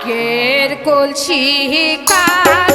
ভাগ্যের কলসি কার